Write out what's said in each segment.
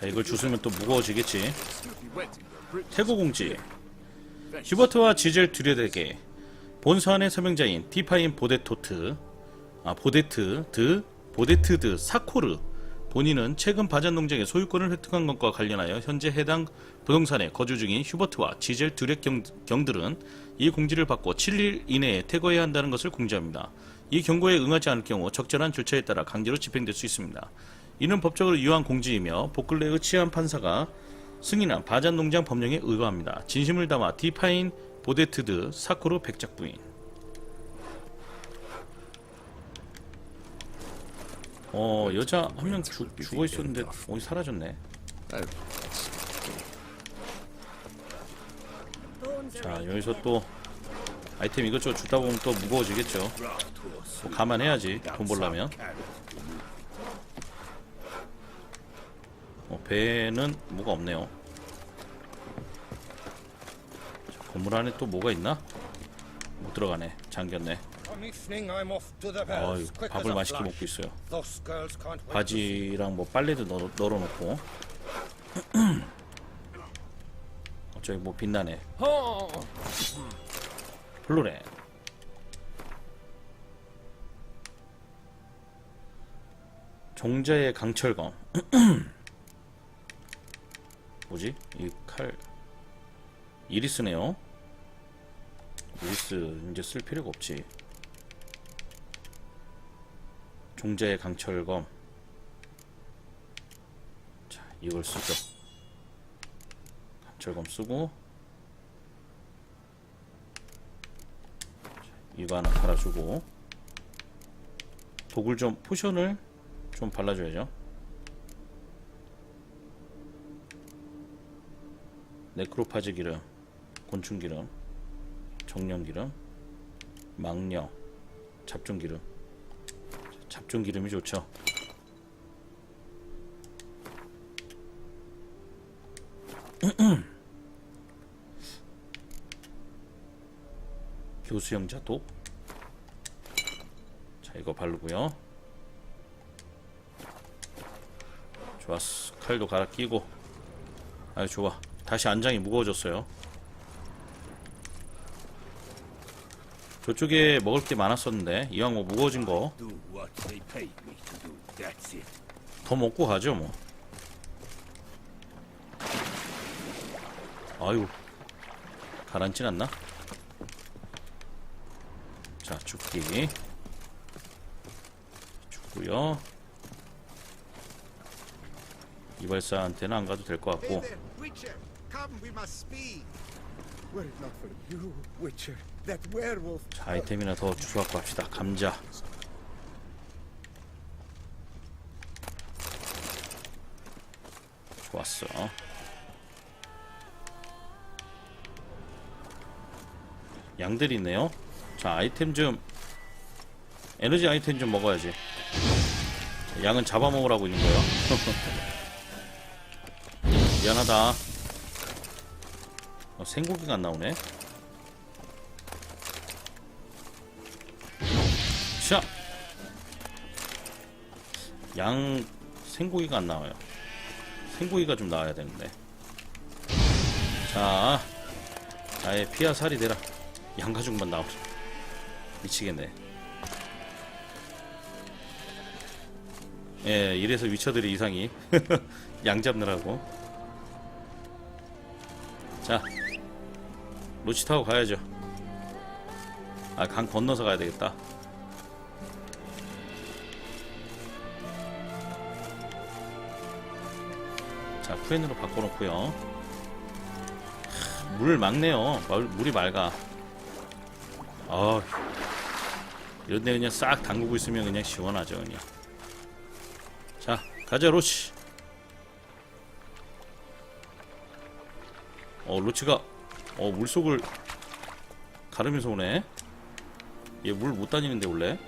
자 이걸 주스면 또 무거워지겠지 태고공지 휴버트와 지젤 듀레덱의 본사안의 서명자인 디파인 보데토트 아 보데트 드 보데트 드 사코르 본인은 최근 바잔 농장의 소유권을 획득한 것과 관련하여 현재 해당 부동산에 거주 중인 휴버트와 지젤 경, 경들은 이 공지를 받고 7일 이내에 퇴거해야 한다는 것을 공지합니다. 이 경고에 응하지 않을 경우 적절한 절차에 따라 강제로 집행될 수 있습니다. 이는 법적으로 유효한 공지이며 복근레의 치안 판사가 승인한 바잔 농장 법령에 의거합니다. 진심을 담아 디파인 보데트드 사코르 백작 부인 어 여자 한 명 죽어 있었는데 어디 사라졌네. 자 여기서 또 아이템 이것저것 주다 보면 또 무거워지겠죠. 뭐 감안해야지 돈 벌려면. 어, 배는 뭐가 없네요. 자, 건물 안에 또 뭐가 있나? 못 들어가네. 잠겼네. 어이, 밥을 맛있게 먹고 있어요. 바지랑 뭐 빨래도 널어, 널어놓고. 어, 저기 뭐 빛나네. 플로렌. 종자의 강철검. 뭐지? 이 칼. 이리스네요. 이리스 이제 쓸 필요가 없지. 종자의 강철검. 자, 이걸 쓰죠. 강철검 쓰고. 자, 이거 하나 갈아주고. 독을 좀, 포션을 좀 발라줘야죠. 네크로파즈 기름, 곤충 기름, 정령 기름, 망령, 잡종 기름. 잡종 기름이 좋죠. 교수형자 독. 자, 이거 바르고요. 좋았어. 칼도 갈아 끼고. 아유, 좋아. 다시 안장이 무거워졌어요. 저쪽에 먹을 게 많았었는데 이왕 뭐 무거워진 거 더. 먹고 가죠 뭐. 아유 가라앉진 않나? 자 죽기 죽고요. 이발사한테는 안 가도 될 것 같고! 자, 아이템이나 더 주워갖고 합시다. 감자. 좋았어. 양들이 있네요. 자, 아이템 좀 에너지 아이템 좀 먹어야지. 양은 잡아먹으라고 있는 거예요. 미안하다. 어, 생고기가 안 나오네. 샤! 양 생고기가 안 나와요. 생고기가 좀 나와야 되는데. 자, 나의 피와 살이 되라. 양가죽만 나오라. 미치겠네. 예, 이래서 위쳐들이 이상이. 양 잡느라고. 자, 로치 타고 가야죠. 아, 강 건너서 가야 되겠다. 자, 푸엔으로 바꿔놓고요. 하, 물을 막네요. 물, 물이 맑아. 아, 이런데 그냥 싹 담그고 있으면 그냥 시원하죠, 그냥. 자, 가자, 로치. 어, 로치가, 어, 물속을 가르면서 오네. 얘 물 못 다니는데, 원래.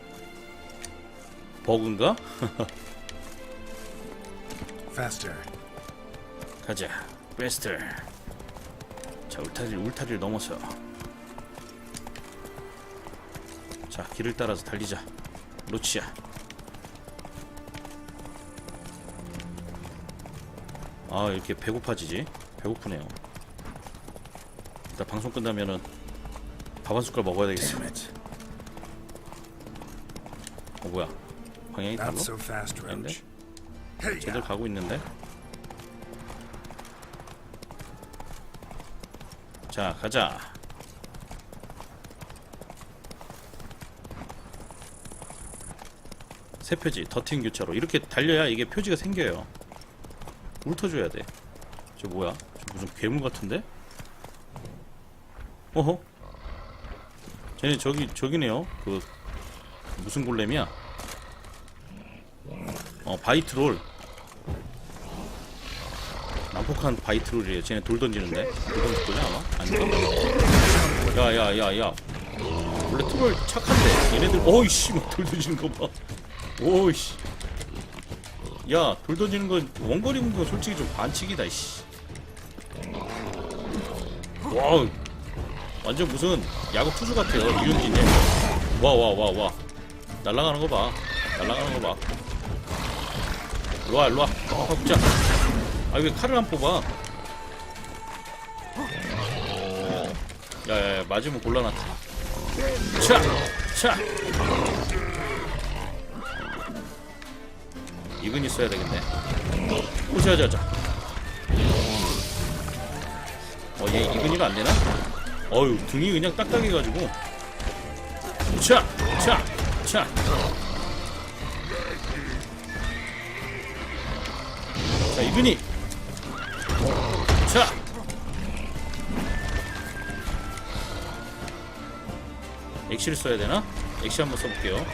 버그인가? Faster. 가자 베스트 자 울타리를 울타리를 넘어서 자 길을 따라서 달리자 로치야 아 이렇게 배고파지지? 배고프네요 일단 방송 끝나면은 밥 한 숟갈 먹어야 되겠어. 어 뭐야? 방향이 달라? Not so fast, 아닌데? Roach. Hey, 제대로 가고 있는데? 자 가자. 새 표지 더틴 교차로. 이렇게 달려야 이게 표지가 생겨요. 훑어줘야 돼 저 뭐야? 저 무슨 괴물 같은데 어허. 쟤네 저기 저기네요. 그 무슨 골렘이야? 어 바이트롤. 난폭한 바이트롤이에요. 쟤네 돌 던지는데? 돌 던질 거냐 아마? 아닌가? 야야야야. 원래 트롤 착한데. 얘네들 어이씨 막 돌 던지는 거봐. 오이씨. 야돌 던지는 건 원거리 공격 솔직히 좀 반칙이다 이씨. 와 완전 무슨 야구 투수 같아요 유현진이. 와와 와 와. 날아가는 거봐. 날아가는 거봐. 일로와 일로와. 어, 뽑자. 아 왜 칼을 안 뽑아. 야야야 맞으면 곤란하다. 차! 차! 이근 있어야 되겠네. 오자자자. 어얘 이근이가 안 되나? 어휴 등이 그냥 딱딱해가지고 차! 차! 차! 자 이근이 자 엑시를 써야 되나? 엑시 한번 써볼게요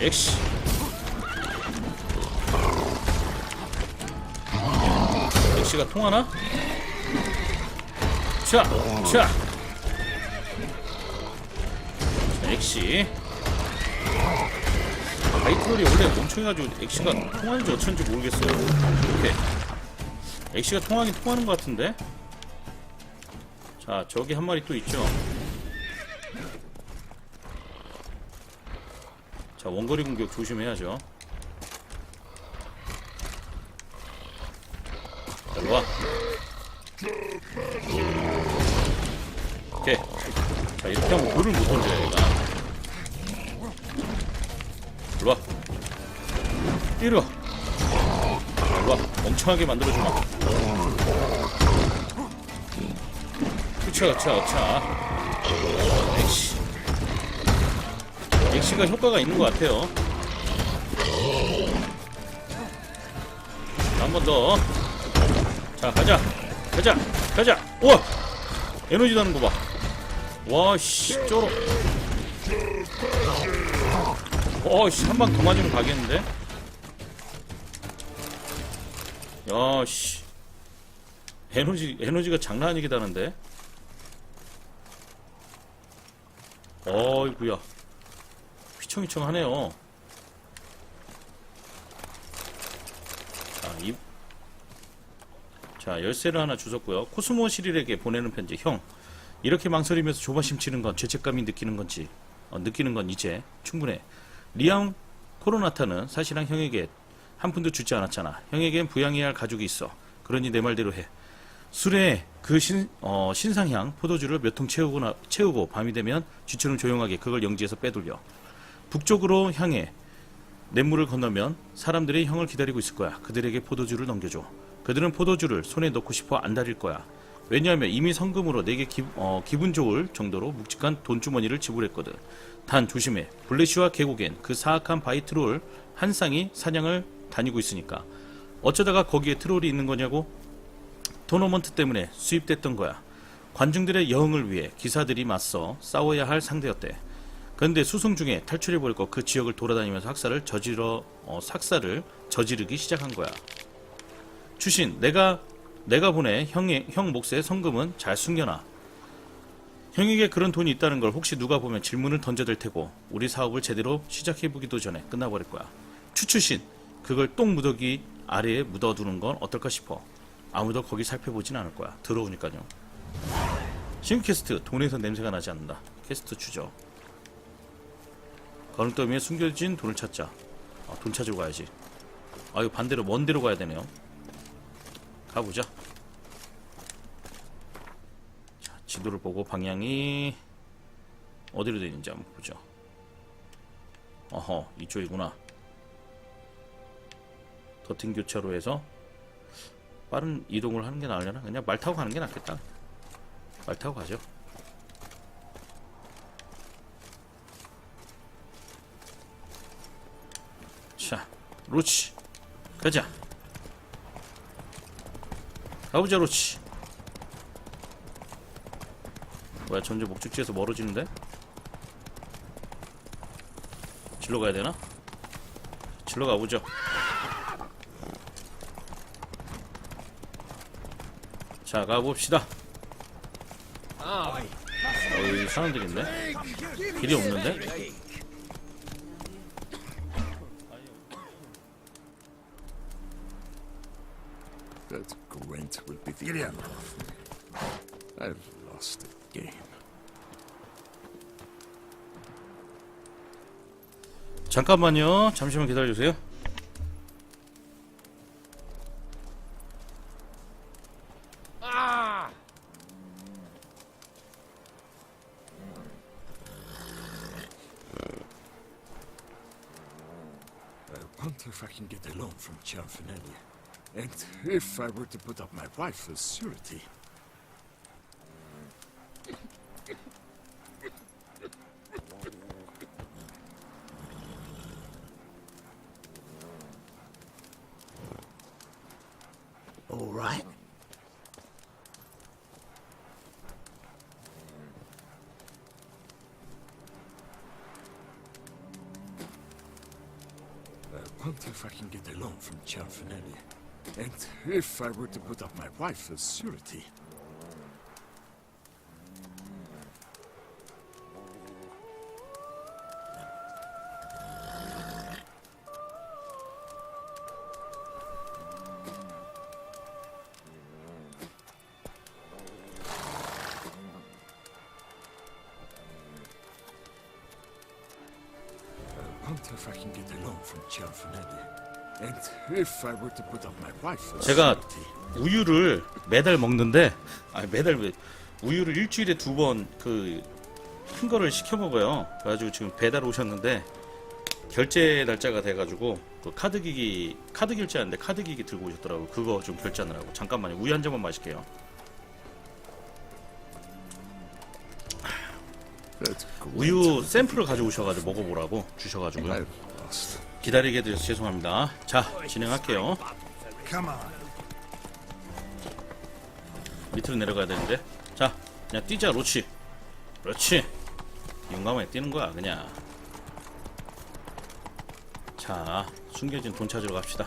엑시 엑시가 통하나? 자, 자, 자 엑시. 바이트롤이 원래 멍청해가지고 엑시가 통하는지 어쩐지 모르겠어요. 이렇게. 엑시가 통하긴 통하는 것 같은데? 자 저기 한 마리 또 있죠? 자 원거리 공격 조심해야죠. 자 일로와 자 이렇게 하면 돌을 못 던져요 얘가. 일로와. 이리와. 일로와. 멍청하게 만들어주마. 그쵸 그쵸 그쵸 엑시. 엑시가 효과가 있는 것 같아요. 한 번 더. 자 가자. 가자. 가자. 우와! 에너지 나는 거봐 와씨 쩔어. 어씨 한 방 더 맞으면 가겠는데? 야씨. 에너지 에너지가 장난 아니게 다는데? 어이구야. 휘청휘청하네요. 자, 이, 자 열쇠를 하나 주셨고요. 코스모 시릴에게 보내는 편지 형 이렇게 망설이면서 조바심 치는 건 죄책감이 느끼는 건지 어, 느끼는 건 이제 충분해 리앙 코로나타는 사실상 형에게 한 푼도 주지 않았잖아 형에겐 부양해야 할 가족이 있어 그러니 내 말대로 해 술에 그 신, 어, 신상향 포도주를 몇 통 채우고, 나, 채우고 밤이 되면 쥐처럼 조용하게 그걸 영지에서 빼돌려 북쪽으로 향해 냇물을 건너면 사람들이 형을 기다리고 있을 거야. 그들에게 포도주를 넘겨줘. 그들은 포도주를 손에 넣고 싶어 안달일 거야. 왜냐하면 이미 성금으로 내게 기, 어, 기분 좋을 정도로 묵직한 돈주머니를 지불했거든. 단 조심해. 블레시와 계곡엔 그 사악한 바이 트롤 한 쌍이 사냥을 다니고 있으니까. 어쩌다가 거기에 트롤이 있는 거냐고? 토너먼트 때문에 수입됐던 거야. 관중들의 여흥을 위해 기사들이 맞서 싸워야 할 상대였대. 그런데 수송 중에 탈출해버리고 그 지역을 돌아다니면서 학살을 저지러 어, 삭살을 저지르기 시작한 거야. 추신, 내가 내가 보내 형의 형 몫의 성금은 잘 숨겨놔. 형에게 그런 돈이 있다는 걸 혹시 누가 보면 질문을 던져댈 테고 우리 사업을 제대로 시작해보기도 전에 끝나버릴 거야. 추추신, 그걸 똥무더기 아래에 묻어두는 건 어떨까 싶어. 아무도 거기 살펴보진 않을 거야. 들어오니까요. 퀘스트, 돈에서 냄새가 나지 않는다. 퀘스트 추적. 거름더미에 숨겨진 돈을 찾자. 아, 돈 찾으러 가야지. 아, 이거 반대로 먼 데로 가야 되네요. 가보자. 자, 지도를 보고 방향이 어디로 되어 있는지 한번 보죠. 어허, 이쪽이구나. 더팅 교차로 해서 빠른 이동을 하는 게 나으려나? 그냥 말 타고 가는 게 낫겠다. 말 타고 가죠. 자, 로치. 가자. 가보자, 로치. 뭐야, 점점 목적지에서 멀어지는데? 질러 가야 되나? 질러 가보죠. 자, 가봅시다. 어이, 사람들 있네? 길이 없는데? Gwent will be the me. I've lost the game. 잠깐만요. 잠시만 기다려 주세요. I wonder if I can get a loan from Cianfinelli. And if I were to put up my wife as surety. All right. Uh, I wonder if I can get a loan from Cianfinelli. And if I were to put up my wife as surety. 제가. 우유를 매달 먹는데, 아 매달 왜 우유를 일주일에 두 번 그 큰 거를 시켜 먹어요. 그래가지고 지금 배달 오셨는데 결제 날짜가 돼가지고 그 카드 기기 카드 결제하는데 카드 기기 들고 오셨더라고. 그거 좀 결제하느라고. 잠깐만요. 우유 한 잔만 마실게요. 우유 샘플을 가져오셔가지고 먹어보라고 주셔가지고요. 기다리게 해드려서 죄송합니다. 자, 진행할게요. 밑으로 내려가야 되는데. 자, 그냥 뛰자, 로치. 그렇지. 용감하게 뛰는 거야, 그냥. 자, 숨겨진 돈 찾으러 갑시다.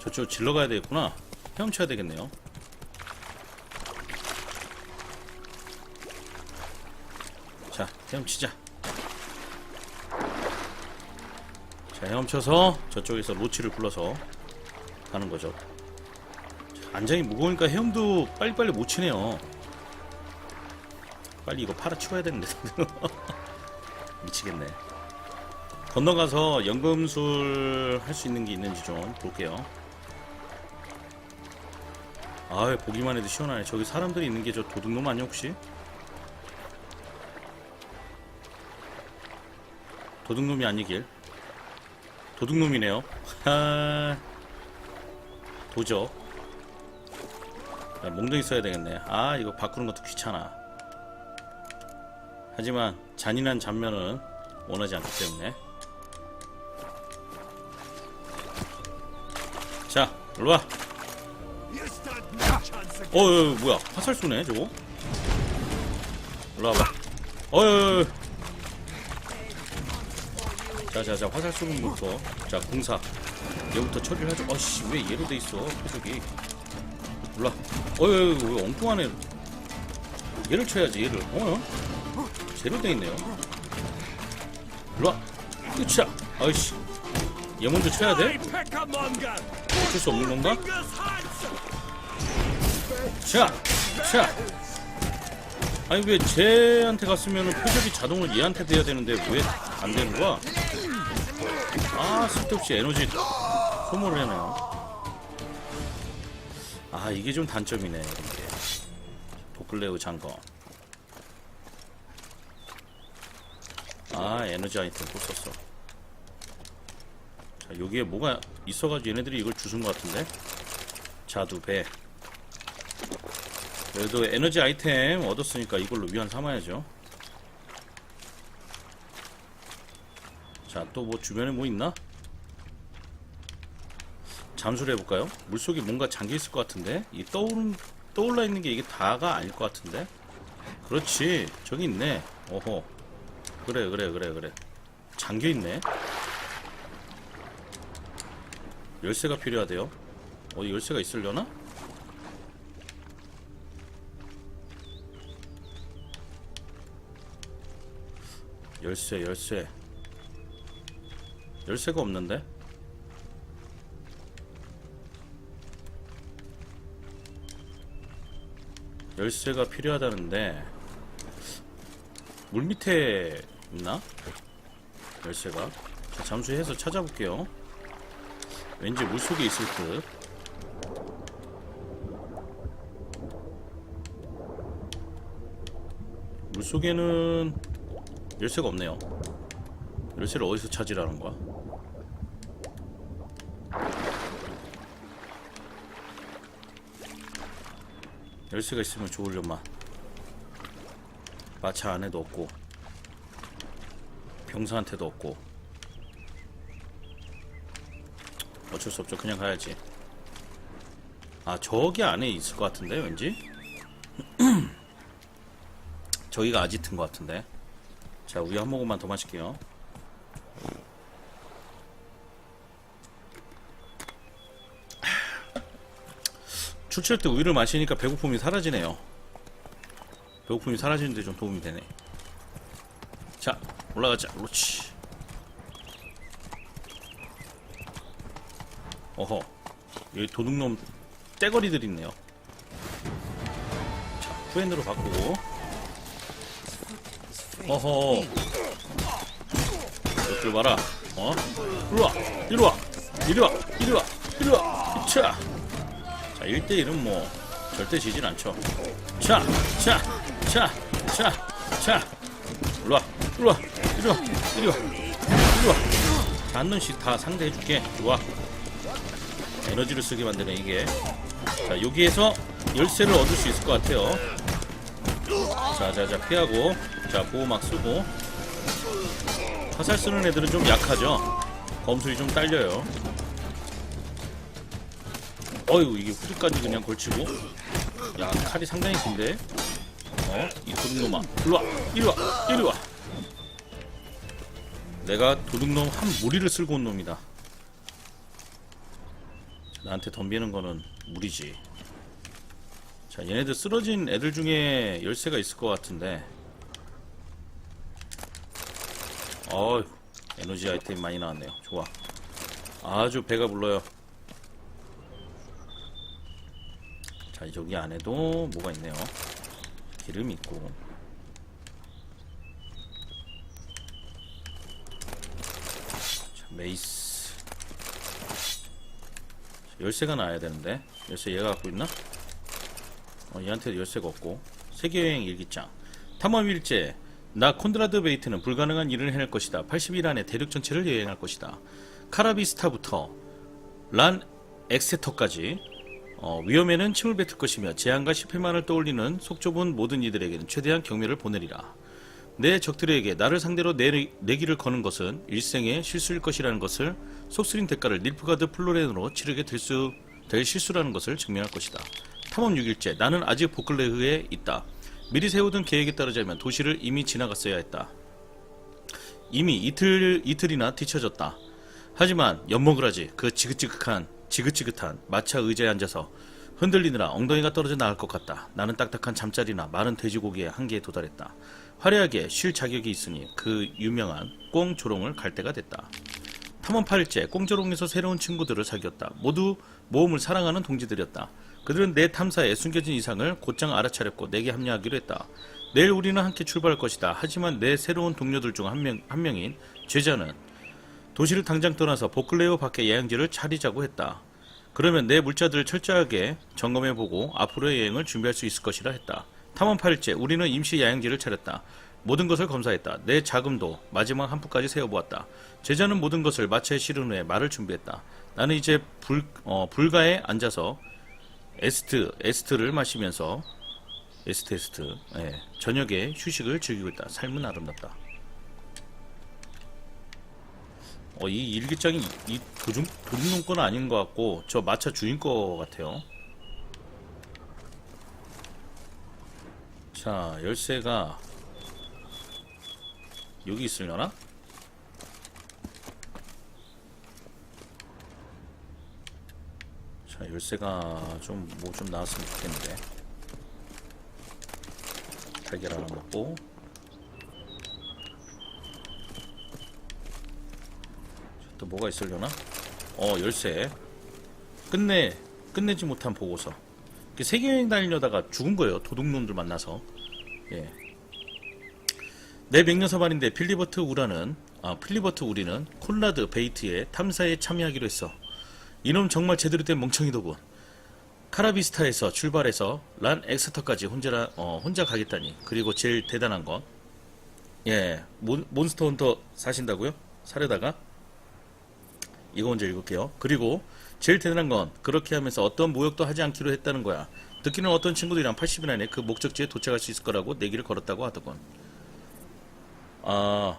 저쪽 질러 가야 되겠구나. 헤엄쳐야 되겠네요. 자, 헤엄치자. 자, 헤엄쳐서 저쪽에서 로치를 불러서 가는 거죠. 안장이 무거우니까 헤엄도 빨리빨리 못 치네요. 빨리 이거 팔아 치워야 되는데. 미치겠네. 건너가서 연금술 할 수 있는 게 있는지 좀 볼게요. 아, 보기만 해도 시원하네. 저기 사람들이 있는 게 저 도둑놈 아니야, 혹시? 도둑놈이 아니길. 도둑놈이네요. 하... 도적. 야, 몽둥이 써야 되겠네. 아, 이거 바꾸는 것도 귀찮아. 하지만 잔인한 장면은 원하지 않기 때문에. 자, 일로 와. You stand no chance against 어, 어, 어, 뭐야? 화살 쏘네, 저거. 일로 와봐. 어, 어, 어. 자, 자, 자, 화살 쏘는 것부터. 자, 공사. 얘부터 처리를 하죠. 어씨, 왜 얘로 돼 있어? 표적이. 몰라. 어이, 왜 엉뚱하네. 얘를 쳐야지, 얘를. 어? 제로 돼 있네요. 일로와. 으쌰. 아이씨. 얘 먼저 쳐야 돼? 어쩔 수 없는 건가? 자! 자! 아니, 왜 쟤한테 갔으면 표적이 자동으로 얘한테 돼야 되는데 왜 안 되는 거야? 아, 쓸데없이 에너지 소모를 해네요. 아 이게 좀 단점이네 보클레오 장거. 아 에너지 아이템 또 썼어. 자 여기에 뭐가 있어가지고 얘네들이 이걸 주sun 것 같은데? 자두 배. 그래도 에너지 아이템 얻었으니까 이걸로 위안 삼아야죠 자 또 뭐 주변에 뭐 있나? 잠수를 해볼까요? 물속에 뭔가 잠겨있을 것 같은데? 이 떠오른 떠올라 있는 게 이게 다가 아닐 것 같은데? 그렇지. 저기 있네. 오호 그래 그래 그래 그래. 잠겨있네. 열쇠가 필요하대요. 어디 열쇠가 있으려나? 열쇠 열쇠 열쇠가 없는데? 열쇠가 필요하다는데 물 밑에 있나? 열쇠가 자, 잠수해서 찾아볼게요 왠지 물속에 있을 듯 물속에는 열쇠가 없네요 열쇠를 어디서 찾으라는 거야? 열쇠가 있으면 좋으려만 마차 안에도 없고 병사한테도 없고. 어쩔 수 없죠. 그냥 가야지. 아 저기 안에 있을 것 같은데 왠지? 저기가 아지트인 것 같은데. 자 우유 한 모금만 더 마실게요 출출 때 우유를 마시니까 배고픔이 사라지네요. 배고픔이 사라지는데 좀 도움이 되네. 자, 올라가자. 그렇지. 어허. 여기 도둑놈 떼거리들 있네요. 자, 후엔으로 바꾸고. 어허. 이것들 봐라. 어? 이리와! 이리와! 이리와! 이리와! 이리와! 자! 자, 1대1은 뭐 절대 지진 않죠. 자, 자, 자, 자, 자. 일로와, 일로와, 이리와, 이리와, 이리와. 한 놈씩 다 상대해줄게. 좋아. 에너지를 쓰게 만드네, 이게. 자, 여기에서 열쇠를 얻을 수 있을 것 같아요. 자, 자, 자, 피하고. 자, 보호막 쓰고. 화살 쓰는 애들은 좀 약하죠. 검술이 좀 딸려요. 어이구 이게 후드까지 그냥 걸치고. 야 칼이 상당히 긴데? 어? 이 도둑놈아. 일로와 이리와 이리와. 내가 도둑놈 한 무리를 쓸고 온 놈이다. 나한테 덤비는 거는 무리지. 자 얘네들 쓰러진 애들 중에 열쇠가 있을 것 같은데. 어휴 에너지 아이템 많이 나왔네요. 좋아. 아주 배가 불러요 자 여기 안에도 뭐가 있네요? 기름 있고. 자, 메이스. 자, 열쇠가 나와야 되는데. 열쇠 얘가 갖고 있나? 어, 얘한테도 열쇠가 없고. 세계여행 일기장. 탐험 일제. 나 콘드라드 베이트는 불가능한 일을 해낼 것이다. 80일 안에 대륙 전체를 여행할 것이다. 카라비스타부터 란 엑세터까지 어, 위험에는 침을 뱉을 것이며 재앙과 실패만을 떠올리는 속 좁은 모든 이들에게는 최대한 경멸을 보내리라. 내 적들에게 나를 상대로 내, 내기를 거는 것은 일생의 실수일 것이라는 것을 속쓰린 대가를 닐프가드 플로렌으로 치르게 될 수 될 실수라는 것을 증명할 것이다. 탐험 6일째 나는 아직 보클레흐에 있다. 미리 세우던 계획에 따르자면 도시를 이미 지나갔어야 했다. 이미 이틀 이틀이나 뒤쳐졌다. 하지만 엿먹으라지 그 지긋지긋한 지긋지긋한 마차 의자에 앉아서 흔들리느라 엉덩이가 떨어져 나갈 것 같다. 나는 딱딱한 잠자리나 마른 돼지고기의 한계에 도달했다. 화려하게 쉴 자격이 있으니 그 유명한 꽁조롱을 갈 때가 됐다. 탐험 8일째 꽁조롱에서 새로운 친구들을 사귀었다. 모두 모험을 사랑하는 동지들이었다. 그들은 내 탐사에 숨겨진 이상을 곧장 알아차렸고 내게 합류하기로 했다. 내일 우리는 함께 출발할 것이다. 하지만 내 새로운 동료들 중 한 명, 한 명인 제자는 도시를 당장 떠나서 보클레오 밖의 야영지를 차리자고 했다. 그러면 내 물자들을 철저하게 점검해보고 앞으로의 여행을 준비할 수 있을 것이라 했다. 탐험 8일째 우리는 임시 야영지를 차렸다. 모든 것을 검사했다. 내 자금도 마지막 한 푼까지 세어보았다. 제자는 모든 것을 마차에 실은 후에 말을 준비했다. 나는 이제 불, 어, 불가에 앉아서 에스트, 에스트를 마시면서 에스트, 에스트, 예, 저녁에 휴식을 즐기고 있다. 삶은 아름답다. 어, 이 일기장이 이 도둑, 도둑놈 건 아닌 것 같고 저 마차 주인 거 같아요. 자, 열쇠가 여기 있으려나? 자, 열쇠가 좀 뭐좀 나왔으면 좋겠는데. 달걀 하나 먹고 또 뭐가 있으려나? 어 열쇠. 끝내 끝내지 못한 보고서. 세계여행 다니려다가 죽은 거예요 도둑놈들 만나서. 예. 내 명령서 말인데 필리버트 우라는 아 필리버트 우리는 콜라드 베이트의 탐사에 참여하기로 했어. 이놈 정말 제대로 된 멍청이더군. 카라비스타에서 출발해서 란 엑스터까지 혼자 어, 혼자 가겠다니. 그리고 제일 대단한 건 예, 몬, 몬스터 헌터 사신다고요? 사려다가 이거 먼저 읽을게요. 그리고 제일 대단한 건 그렇게 하면서 어떤 모욕도 하지 않기로 했다는 거야. 듣기는 어떤 친구들이랑 80일 안에 그 목적지에 도착할 수 있을 거라고 내기를 걸었다고 하더군. 아,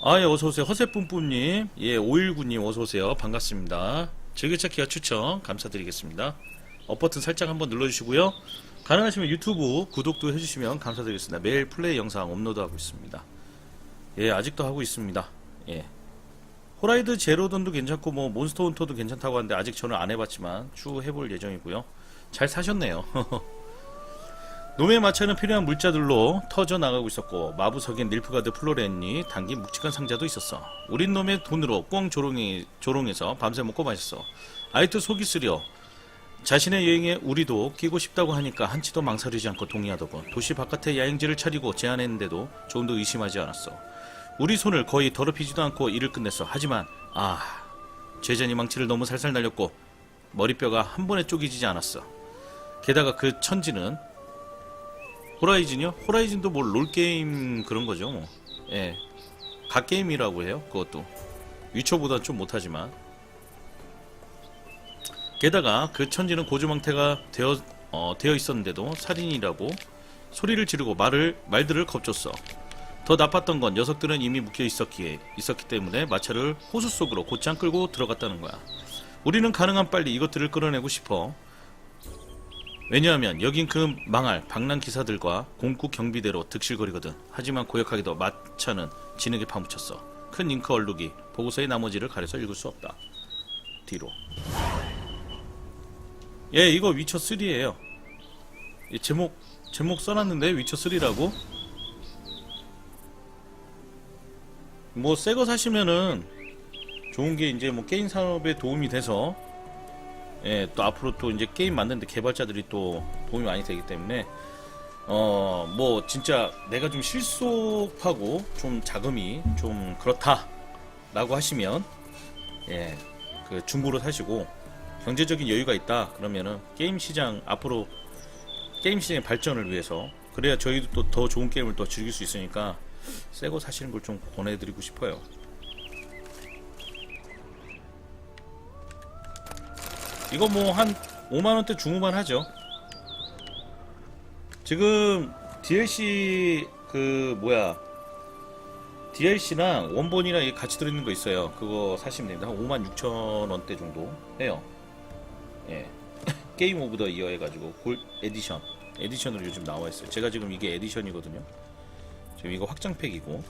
아, 예, 어서오세요. 허세뿜뿜님, 예, 519님, 어서오세요. 반갑습니다. 즐겨찾기와 추천 감사드리겠습니다. 업 버튼 살짝 한번 눌러주시고요. 가능하시면 유튜브 구독도 해주시면 감사드리겠습니다. 매일 플레이 영상 업로드하고 있습니다. 예, 아직도 하고 있습니다. 예. 호라이드 제로던도 괜찮고 뭐 몬스터 헌터도 괜찮다고 하는데 아직 저는 안 해봤지만 추후 해볼 예정이고요. 잘 사셨네요. 놈의 마차는 필요한 물자들로 터져 나가고 있었고 마부석인 닐프가드 플로렌이 당긴 묵직한 상자도 있었어. 우린 놈의 돈으로 꽁 조롱이 조롱해서 밤새 먹고 마셨어. 아이트 속이 쓰려. 자신의 여행에 우리도 끼고 싶다고 하니까 한치도 망설이지 않고 동의하더군. 도시 바깥에 야행지를 차리고 제안했는데도 조금도 의심하지 않았어. 우리 손을 거의 더럽히지도 않고 일을 끝냈어. 하지만 아 제자니 망치를 너무 살살 날렸고 머리뼈가 한 번에 쪼개지지 않았어. 게다가 그 천지는 호라이즌이요? 호라이즌도 뭐 롤게임 그런 거죠 뭐. 예. 갓게임이라고 해요 그것도 위쳐보단 좀 못하지만 게다가 그 천지는 고주망태가 되어, 어, 되어 있었는데도 살인이라고 소리를 지르고 말을, 말들을 겁줬어 더 나빴던 건 녀석들은 이미 묶여 있었기에 있었기 때문에 마차를 호수 속으로 곧장 끌고 들어갔다는 거야. 우리는 가능한 빨리 이것들을 끌어내고 싶어. 왜냐하면 여긴 그 망할 방랑 기사들과 공구 경비대로 득실거리거든. 하지만 고역하게도 마차는 진흙에 파묻혔어. 큰 잉크 얼룩이 보고서의 나머지를 가려서 읽을 수 없다. 뒤로. 예, 이거 위쳐 3예요. 제목 제목 써놨는데 위쳐 3라고? 뭐 새 거 사시면은 좋은 게 이제 뭐 게임 산업에 도움이 돼서 예, 또 앞으로 또 이제 게임 만드는데 개발자들이 또 도움이 많이 되기 때문에 어, 뭐 진짜 내가 좀 실속하고 좀 자금이 좀 그렇다라고 하시면 예, 그 중고로 사시고 경제적인 여유가 있다 그러면은 게임 시장 앞으로 게임 시장의 발전을 위해서 그래야 저희도 또 더 좋은 게임을 또 즐길 수 있으니까 새거 사시는 걸 좀 권해드리고 싶어요. 이거 뭐 한 5만원대 중후반 하죠. 지금 DLC 그 뭐야 DLC랑 원본이랑 이게 같이 들어있는 거 있어요. 그거 사시면 됩니다. 한 5만 6천 원대 정도 해요. 예. 게임 오브 더 이어 해가지고 골 에디션 에디션으로 요즘 나와 있어요. 제가 지금 이게 에디션이거든요. 지금 이거 확장팩이고.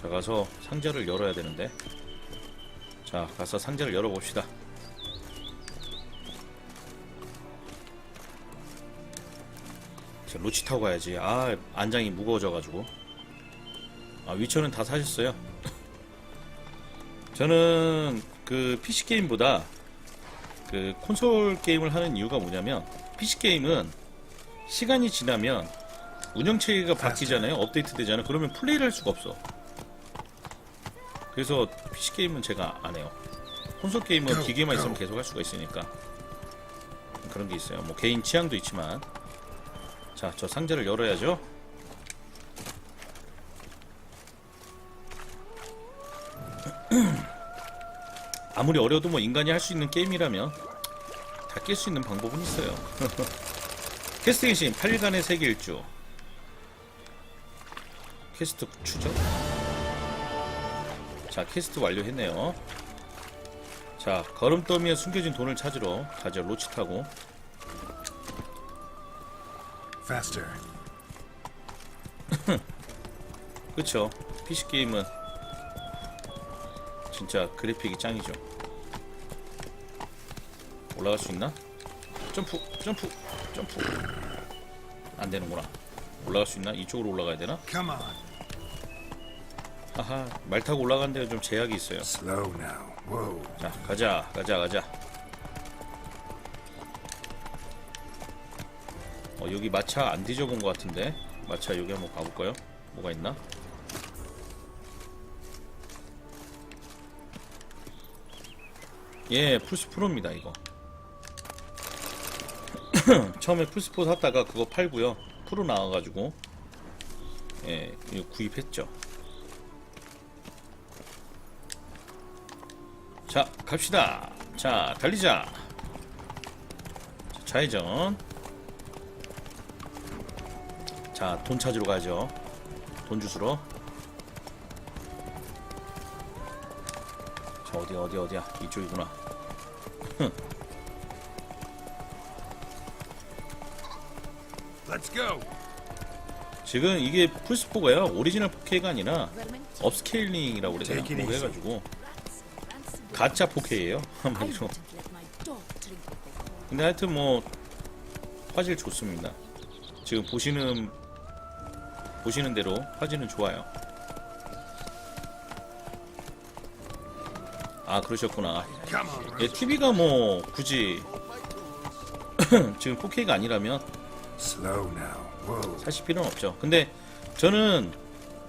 자 가서 상자를 열어야 되는데. 자 가서 상자를 열어봅시다. 자 로치 타고 가야지. 아 안장이 무거워져가지고. 아 위쳐는 다 사셨어요? 저는 그 PC 게임보다 그 콘솔 게임을 하는 이유가 뭐냐면 PC 게임은 시간이 지나면 운영체계가 바뀌잖아요. 업데이트 되잖아요. 그러면 플레이를 할 수가 없어. 그래서 PC 게임은 제가 안 해요. 콘솔 게임은 기계만 있으면 계속 할 수가 있으니까 그런 게 있어요. 뭐 개인 취향도 있지만 자, 저 상자를 열어야죠. 아무리 어려도 뭐 인간이 할 수 있는 게임이라면 다 깰 수 있는 방법은 있어요. 캐스트 계신 8일간의 세계 일주 퀘스트 추적 자 퀘스트 완료했네요 자 걸음더미에 숨겨진 돈을 찾으러 가죠 로치 타고 Faster. 그쵸 PC게임은 진짜 그래픽이 짱이죠 올라갈 수 있나? 점프 점프 점프 안 되는구나 올라갈 수 있나? 이쪽으로 올라가야 되나? Come on. 아하 말 타고 올라가는 데가 좀 제약이 있어요 Slow now. Whoa. 자 가자 가자 가자 어 여기 마차 안 뒤져본 것 같은데 마차 여기 한번 가볼까요? 뭐가 있나? 예 플스 프로입니다 이거 처음에 플스 프로 샀다가 그거 팔고요 프로 나와가지고 예 이거 구입했죠 자 갑시다. 자 달리자. 자, 좌회전. 자 돈 찾으러 가죠. 돈 주스러 자 어디야 어디야 어디야? 이쪽이구나. Let's go. 지금 이게 플스4가요 오리지널 4K가 아니라 업스케일링이라고 easy. 해가지고 가짜 4K예요 한마디로 근데 하여튼 뭐 화질 좋습니다. 지금 보시는 보시는 대로 화질은 좋아요. 아 그러셨구나. 예, TV가 뭐 굳이 지금 4K가 아니라면. 사실 필요는 없죠. 근데 저는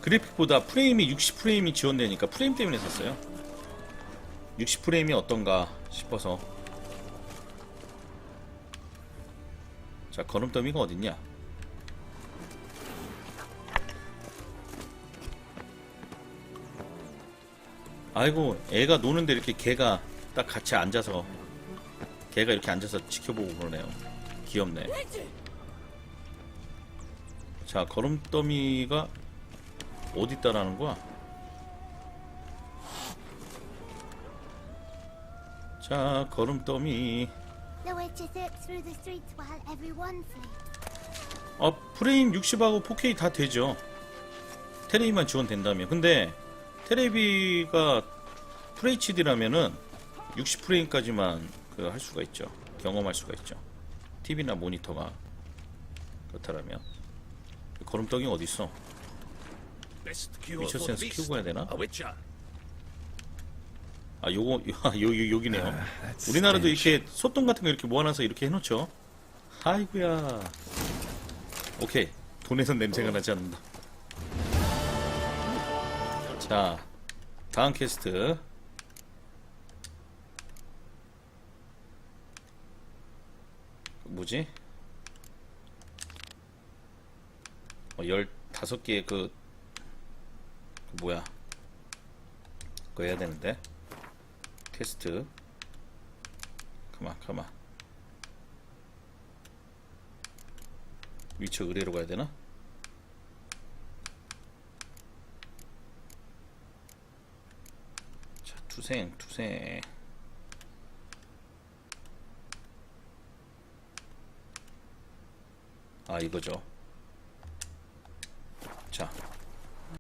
그래픽보다 프레임이 60 프레임이 지원되니까 프레임 때문에 샀어요. 60 프레임이 어떤가 싶어서. 자, 걸음더미가 어딨냐? 아이고, 애가 노는데 이렇게 개가 딱 같이 앉아서 개가 이렇게 앉아서 지켜보고 그러네요. 귀엽네. 자 걸음더미가 어디 있다라는 거야? 자 걸음더미. The witch zip through the streets while everyone sleeps. 어 프레임 60하고 4K 다 되죠. 테레비만 지원된다면. 근데 테레비가 FHD라면은 60프레임까지만 그 할 수가 있죠. 경험할 수가 있죠. TV나 모니터가 그렇다라면. 걸음떡이 어디 있어? 미처 센스 키우고 해야 되나? 아 요거 아, 요, 요 여기네요. that's 우리나라도. 이렇게 소똥 같은 거 이렇게 모아놔서 이렇게 해놓죠. 아이구야. 오케이 돈에선 냄새가 나지 않는다. 자 다음 퀘스트. 뭐지? 어, 15개의 그, 그 뭐야 그거 해야 되는데 퀘스트. 가만 가만. 위쳐 의뢰로 가야 되나? 자 투생 투생. 아 이거죠. 자